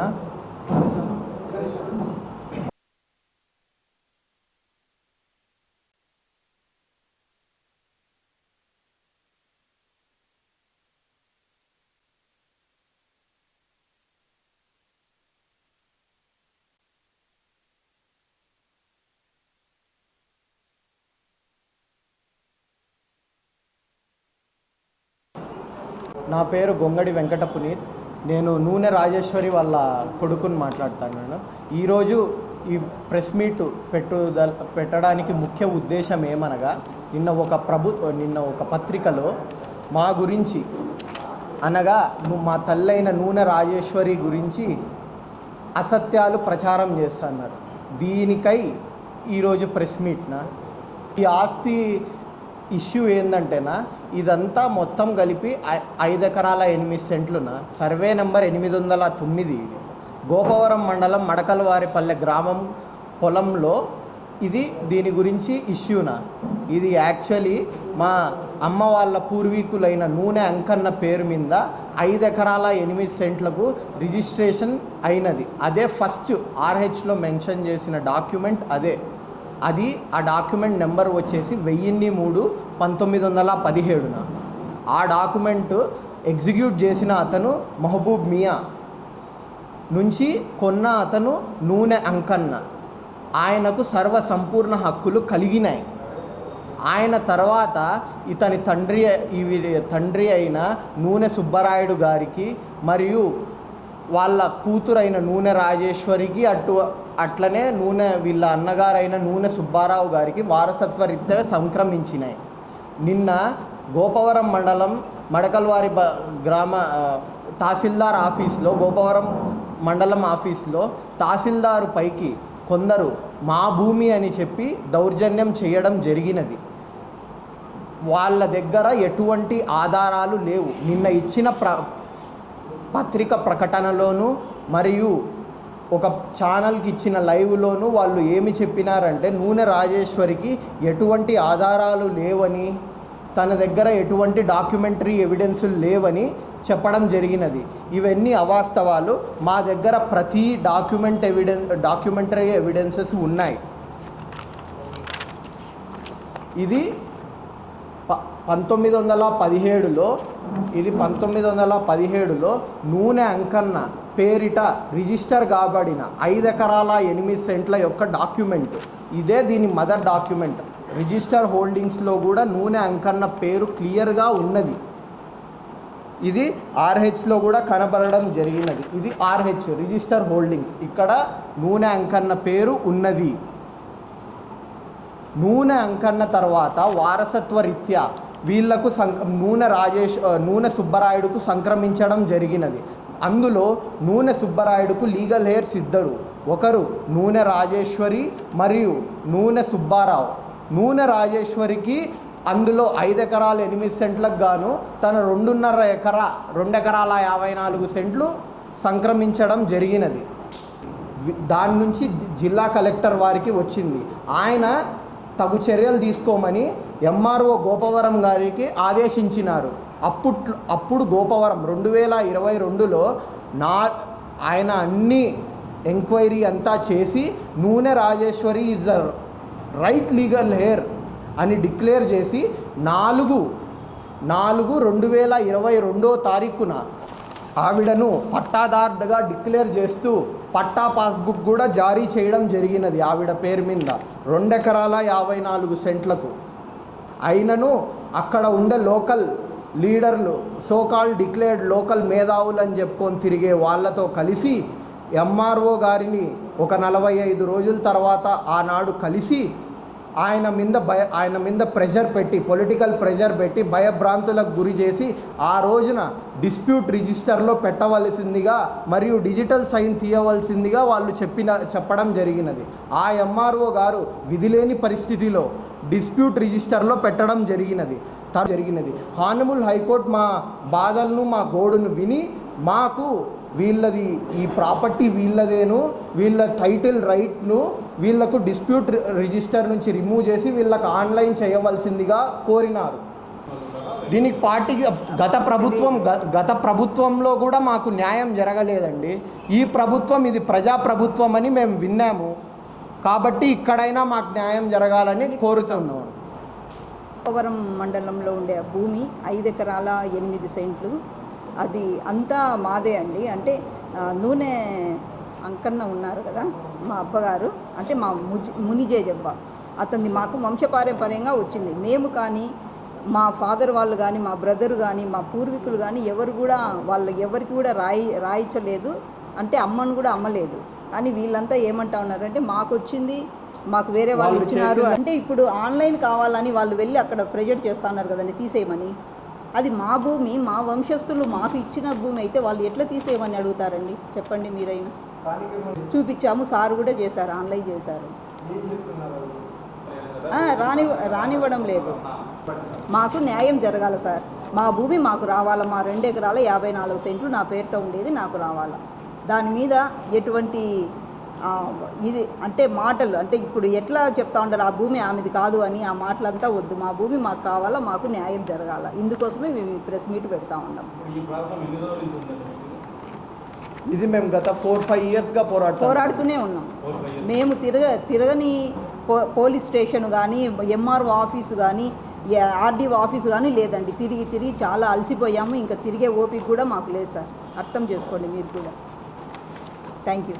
అన్న నా పేరు గొంగడి వెంకట పునీత్. నేను నూనె రాజేశ్వరి వాళ్ళ కొడుకుని మాట్లాడుతున్నాను ఈరోజు ఈ ప్రెస్ మీట్ పెట్టుదల పెట్టడానికి ముఖ్య ఉద్దేశం ఏమనగా నిన్న ఒక ప్రభు నిన్న ఒక పత్రికలో మా గురించి అనగా మా తల్లైన నూనె రాజేశ్వరి గురించి అసత్యాలు ప్రచారం చేస్తున్నారు. దీనికై ఈరోజు ప్రెస్ మీట్న? ఈ ఆస్తి ఇష్యూ ఏంటంటేనా ఇదంతా మొత్తం కలిపి ఐ- ఐదు ఎకరాల ఎనిమిది సెంట్లున సర్వే నెంబర్ ఎనిమిది వందల తొమ్మిది గోపవరం మండలం మడకలవారిపల్లె గ్రామం పొలంలో ఇది దీని గురించి ఇష్యూనా? ఇది యాక్చువల్లీ మా అమ్మ వాళ్ళ పూర్వీకులైన నూనె అంకన్న పేరు మీద ఐదు ఎకరాల ఎనిమిది సెంట్లకు రిజిస్ట్రేషన్ అయినది. అదే ఫస్ట్ ఆర్హెచ్లో మెన్షన్ చేసిన డాక్యుమెంట్ అదే. అది ఆ డాక్యుమెంట్ నెంబర్ వచ్చేసి వెయ్యిన్ని మూడు పంతొమ్మిది వందల పదిహేడున. ఆ డాక్యుమెంట్ ఎగ్జిక్యూట్ చేసిన అతను మహబూబ్ మియా నుంచి కొన్న అతను నూనె అంకన్న. ఆయనకు సర్వ సంపూర్ణ హక్కులు కలిగినాయి. ఆయన తర్వాత ఇతని తండ్రి ఈ తండ్రి అయిన నూనె సుబ్బరాయుడు గారికి మరియు వాళ్ళ కూతురైన నూనె రాజేశ్వరికి అటు అట్లనే నూనె వీళ్ళ అన్నగారైన నూనె సుబ్బారావు గారికి వారసత్వ రీత్యా సంక్రమించినాయి. నిన్న గోపవరం మండలం మడకల్వారి బ గ్రామ తహసీల్దార్ ఆఫీస్లో గోపవరం మండలం ఆఫీస్లో తహసీల్దారు పైకి కొందరు మా భూమి అని చెప్పి దౌర్జన్యం చేయడం జరిగినది. వాళ్ళ దగ్గర ఎటువంటి ఆధారాలు లేవు. నిన్న ఇచ్చిన ప్ర పత్రిక ప్రకటనలోను మరియు ఒక ఛానల్కి ఇచ్చిన లైవ్లోను వాళ్ళు ఏమి చెప్పినారంటే నూనె రాజేశ్వరికి ఎటువంటి ఆధారాలు లేవని తన దగ్గర ఎటువంటి డాక్యుమెంటరీ ఎవిడెన్సులు లేవని చెప్పడం జరిగినది. ఇవన్నీ అవాస్తవాలు. మా దగ్గర ప్రతి డాక్యుమెంట్ ఎవిడెన్ డాక్యుమెంటరీ ఎవిడెన్సెస్ ఉన్నాయి. ఇది ప పంతొమ్మిది వందల పదిహేడులో ఇది పంతొమ్మిది వందల పదిహేడులో నూనె అంకన్న పేరిట రిజిస్టర్ కాబడిన ఐదు ఎకరాల ఎనిమిది సెంట్ల యొక్క డాక్యుమెంట్. ఇదే దీని మదర్ డాక్యుమెంట్. రిజిస్టర్ హోల్డింగ్స్లో కూడా నూనె అంకన్న పేరు క్లియర్గా ఉన్నది. ఇది ఆర్హెచ్లో కూడా కనబడడం జరిగినది. ఇది ఆర్హెచ్ రిజిస్టర్ హోల్డింగ్స్. ఇక్కడ నూనె అంకన్న పేరు ఉన్నది. నూనె అంకన్న తర్వాత వారసత్వ రీత్యా వీళ్ళకు సం నూనె రాజేష్ నూనె సుబ్బరాయుడుకు సంక్రమించడం జరిగినది. అందులో నూనె సుబ్బరాయుడుకు లీగల్ హెయిర్స్ ఇద్దరు ఒకరు నూనె రాజేశ్వరి మరియు నూనె సుబ్బారావు. నూనె రాజేశ్వరికి అందులో ఐదు ఎకరాలు ఎనిమిది సెంట్లకు గాను తన రెండున్నర ఎకరా రెండు ఎకరాల యాభై నాలుగు సెంట్లు సంక్రమించడం జరిగినది. దాని నుంచి జిల్లా కలెక్టర్ వారికి వచ్చింది. ఆయన తగు చర్యలు తీసుకోమని ఎంఆర్ఓ గోపవరం గారికి ఆదేశించినారు. అప్పుడు అప్పుడు గోపవరం రెండు వేల ఇరవై రెండులో నా ఆయన అన్ని ఎంక్వైరీ అంతా చేసి నూనె Rajeswari is the right legal heir అని డిక్లేర్ చేసి నాలుగు నాలుగు రెండు వేల ఇరవై రెండో తారీఖున ఆవిడను పట్టాదారుగా డిక్లేర్ చేస్తూ పట్టా పాస్బుక్ కూడా జారీ చేయడం జరిగినది. ఆవిడ పేరు మీద రెండెకరాల యాభై నాలుగు సెంట్లకు. అయినను అక్కడ ఉండే లోకల్ లీడర్లు సోకాల్ డిక్లేర్డ్ లోకల్ మేధావులు అని చెప్పుకొని తిరిగే వాళ్ళతో కలిసి ఎంఆర్ఓ గారిని ఒక నలభై ఐదు రోజుల తర్వాత ఆనాడు కలిసి ఆయన మీద భయ ఆయన మీద ప్రెషర్ పెట్టి పొలిటికల్ ప్రెషర్ పెట్టి భయభ్రాంతులకు గురి చేసి ఆ రోజున డిస్ప్యూట్ రిజిస్టర్లో పెట్టవలసిందిగా మరియు డిజిటల్ సైన్ తీయవలసిందిగా వాళ్ళు చెప్పిన చెప్పడం జరిగినది. ఆ ఎంఆర్ఓ గారు విధిలేని పరిస్థితిలో డిస్ప్యూట్ రిజిస్టర్లో పెట్టడం జరిగినది. త- జరిగినది. హానబుల్ హైకోర్టు మా బాధలను మా గోడును విని మాకు వీళ్ళది ఈ ప్రాపర్టీ వీళ్ళదేను వీళ్ళ టైటిల్ రైట్ను వీళ్ళకు డిస్ప్యూట్ రిజిస్టర్ నుంచి రిమూవ్ చేసి వీళ్ళకు ఆన్లైన్ చేయవలసిందిగా కోరినారు. దీనికి పార్టీ గత ప్రభుత్వం గ- గత ప్రభుత్వంలో కూడా మాకు న్యాయం జరగలేదండి. ఈ ప్రభుత్వం ఇది ప్రజా ప్రభుత్వం అని మేము విన్నాము. కాబట్టి ఇక్కడైనా మాకు న్యాయం జరగాలని కోరుతున్నాము పోవరం మండలంలో ఉండే భూమి ఐదు ఎకరాల ఎనిమిది సెంట్లు. అది అంతా మాదే అండి. అంటే నూనె అంకన్న ఉన్నారు కదా మా అబ్బగారు. అంటే మా ముజి మునిజేజబ్బ. అతన్ని మాకు వంశపారంపర్యంగా వచ్చింది. మేము కానీ మా ఫాదర్ వాళ్ళు కానీ మా బ్రదర్ కానీ మా పూర్వీకులు కానీ ఎవరు కూడా వాళ్ళ ఎవరికి కూడా రాయి రాయించలేదు అంటే అమ్మను కూడా అమ్మలేదు. కానీ వీళ్ళంతా ఏమంటా ఉన్నారంటే మాకు వచ్చింది మాకు వేరే వాళ్ళు ఇచ్చినారు అంటే ఇప్పుడు ఆన్లైన్ కావాలని వాళ్ళు వెళ్ళి అక్కడ ప్రెజెంట్ చేస్తా ఉన్నారు కదండి తీసేయమని. అది మా భూమి మా వంశస్థులు మాకు ఇచ్చిన భూమి అయితే వాళ్ళు ఎట్లా తీసేయమని అడుగుతారండి? చెప్పండి మీరైనా. చూపించాము సార్ కూడా చేశారు ఆన్లైన్ చేశారు. రాని రానివ్వడం లేదు. మాకు న్యాయం జరగాలి సార్. మా భూమి మాకు రావాలా? మా రెండు ఎకరాల యాభై నాలుగు సెంట్లు నా పేరుతో ఉండేది నాకు రావాలా? దాని మీద ఎటువంటి ఆ, ఇది అంటే మాటలు అంటే ఇప్పుడు ఎట్లా చెప్తా ఉంటారు ఆ భూమి ఆమెది కాదు అని ఆ మాటలంతా వద్దు. మా భూమి మాకు కావాలా మాకు న్యాయం జరగాల. ఇందుకోసమే మేము ప్రెస్ మీట్ పెడతా ఉన్నాం. ఇది మేము గత ఫోర్ ఫైవ్ ఇయర్స్గా పోరాడుతాం పోరాడుతూనే ఉన్నాం. మేము తిరగ తిరగని పో పోలీస్ స్టేషన్ కానీ ఎంఆర్ఓ ఆఫీసు కానీ ఆర్డీఓ ఆఫీసు కానీ లేదండి. తిరిగి తిరిగి చాలా అలసిపోయాము. ఇంకా తిరిగే ఓపిక కూడా మాకు లేదు సార్. అర్థం చేసుకోండి మీరు కూడా. Thank you.